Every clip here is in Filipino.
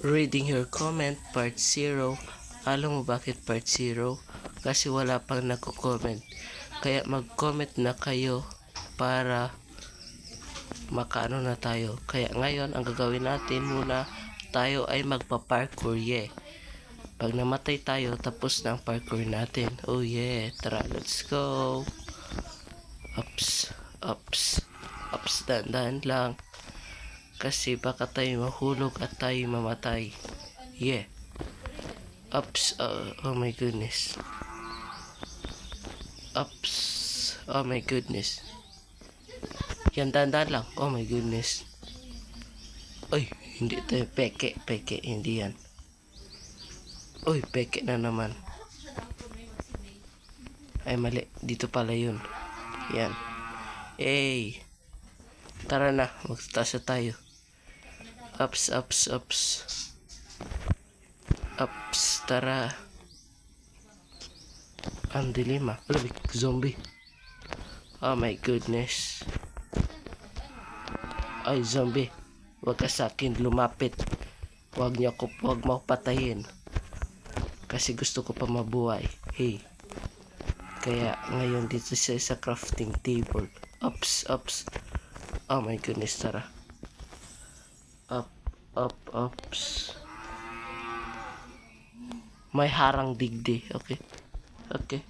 Reading your comment, part 0. Alam mo bakit part 0? Kasi wala pang nagko-comment. Kaya mag-comment na kayo para makaano na tayo. Kaya ngayon, ang gagawin natin muna, tayo ay magpa-parkour, yeah. Pag namatay tayo, tapos na ang parkour natin. Oh yeah, tara, let's go. Ups, ups, ups, dahan lang. Kasi baka tayo mahulog at tayo mamatay. Yeah. Ups, uh, oh my goodness. Ups, oh my goodness. Yan, dahan lang. Oh my goodness. Uy, hindi tayo peke, peke, hindi yan. Uy, peke na naman. Ay, mali. Dito pala yun. Yan. Hey. Tara na. Magtasa tayo. Ups, ups, ups. Ups, tara. Ang dilim ah. May zombie. Oh my goodness. Ay, zombie. Huwag ka sa akin lumapit. Huwag niyo ako, huwag mo patayin. Kasi gusto ko pa mabuhay. Hey. Kaya ngayon dito sa sa crafting table. Ups, ups. Oh my goodness, tara. Up, up, ups. May harang digdi. Okay. Okay.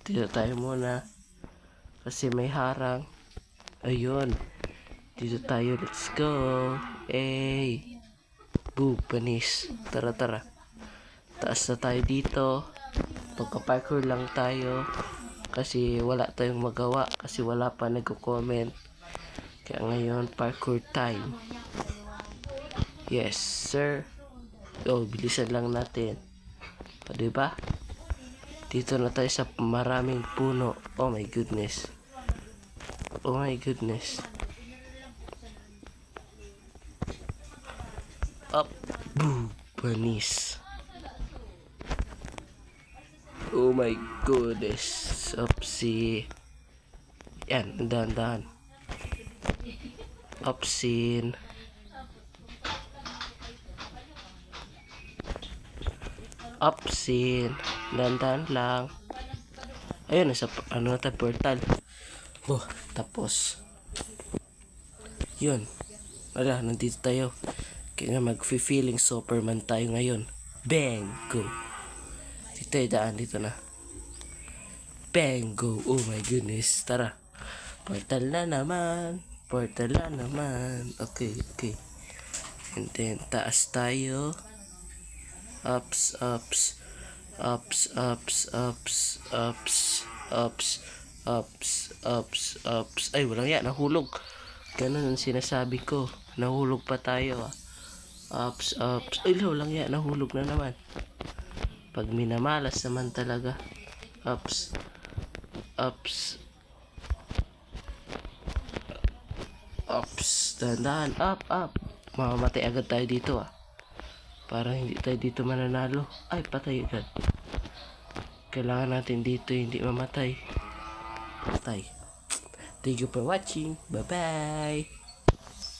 Dito tayo muna. Kasi may harang. Ayun. Dito tayo. Let's go. Hey. Boo, panis. Tara, tara. Taas na tayo dito. Pagka-parkour lang tayo. Kasi wala tayong magawa. Kasi wala pa nagko-comment. Kaya ngayon, parkour time. Yes, sir. Oh, bilisan lang natin. O, diba? Dito na tayo sa maraming puno. Oh my goodness. Oh my goodness. Up. Boo. Panis. Oh my goodness. Upsi. Yan. Dahan-dahan. Upsin. Upsin. Dahan-dahan lang. Ayun, nasa ano na portal. Oh, tapos. Yun. Wala, nandito tayo. Kaya mag-feeling Superman tayo ngayon. Bang! Go! Dito tayo daan, dito na. Bang! Go! Oh my goodness. Tara. Portal na naman. Portal na naman. Okay, okay. And then, taas tayo. Ups, ups. Ups, ups, ups, ups, ups, ups, ups, ups. Ay, walang yan. Nahulog. Ganun ang sinasabi ko. Nahulog pa tayo ah. Ups, ups. Ay, walang yan. Nahulog na naman. Pag minamalas naman talaga. Ups. Ups. Ups. Dahan-dahan. Up, up. Mamamatay agad tayo dito ah. Para hindi tayo dito mananalo. Ay, patay agad. Kailangan natin dito hindi mamatay. Patay. Thank you for watching. Bye-bye.